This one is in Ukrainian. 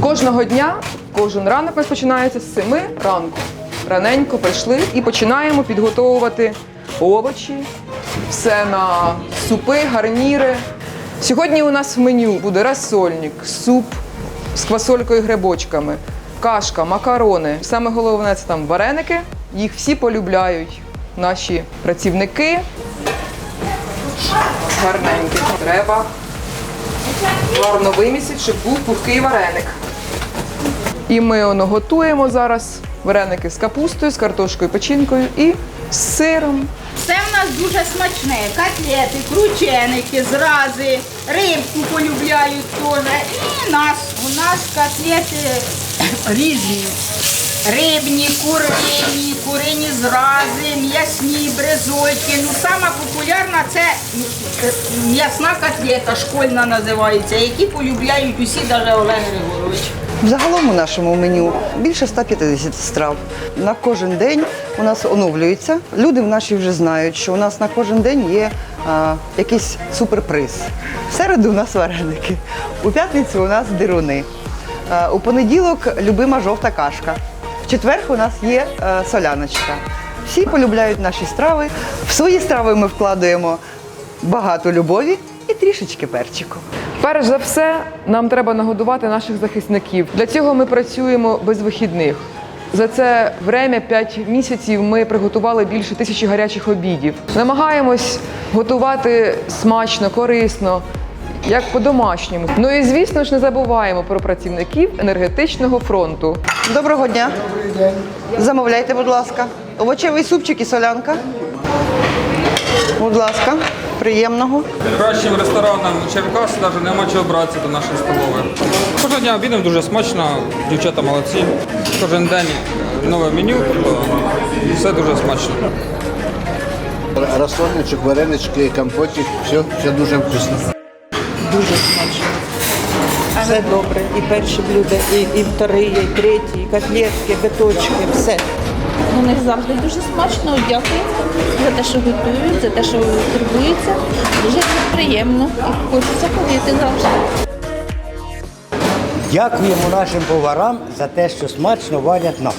Кожного дня, кожен ранок у нас починається з 7 ранку. Раненько прийшли і починаємо підготовувати овочі, все на супи, гарніри. Сьогодні у нас в меню буде розсольник, суп з квасолькою і грибочками, кашка, макарони. Саме головне це там вареники. Їх всі полюбляють наші працівники. Гарненькі. Треба гарно вимісити, щоб був пухкий вареник. І ми воно готуємо зараз вареники з капустою, з картошкою, печінкою і з сиром. Це в нас дуже смачне. Котлети, крученики, зрази, рибку полюбляють теж. І нас, у нас котлети різні. Рибні, курині, курині зрази, м'ясні, бризольки. Ну, сама популярна це м'ясна котлета, школьна називається, які полюбляють усі, навіть Олег Григорович. Взагалом у нашому меню більше 150 страв. На кожен день у нас оновлюється. Люди в наші вже знають, що у нас на кожен день є а, якийсь суперприз. В середу у нас вареники, у п'ятницю у нас дируни. А, у понеділок любима жовта кашка. В четвер у нас є е, соляночка. Всі полюбляють наші страви. В свої страви ми вкладаємо багато любові і трішечки перчику. Перш за все, нам треба нагодувати наших захисників. Для цього ми працюємо без вихідних. За це время 5 місяців ми приготували більше тисячі гарячих обідів. Намагаємось готувати смачно, корисно, як по-домашньому. Ну і звісно ж не забуваємо про працівників енергетичного фронту. Доброго дня. Замовляйте, будь ласка. Овочевий супчик і солянка. Будь ласка, приємного. Кращим ресторанам Черкас навіть нема чого братися до нашої столової. Кожного дня обідом дуже смачно, дівчата молодці. Кожен день нове меню, тобто все дуже смачно. Розсольничок, варенички, компотик, все, все дуже вкусно. Дуже смачно. Все добре. І перші блюда, і, і вторі, і треті, і котлетки, биточки, все. У них завжди дуже смачно. Дякую за те, що готують, за те, що турбуються. Дуже приємно і хочеться ходити завжди. Дякуємо нашим поварам за те, що смачно варять нам.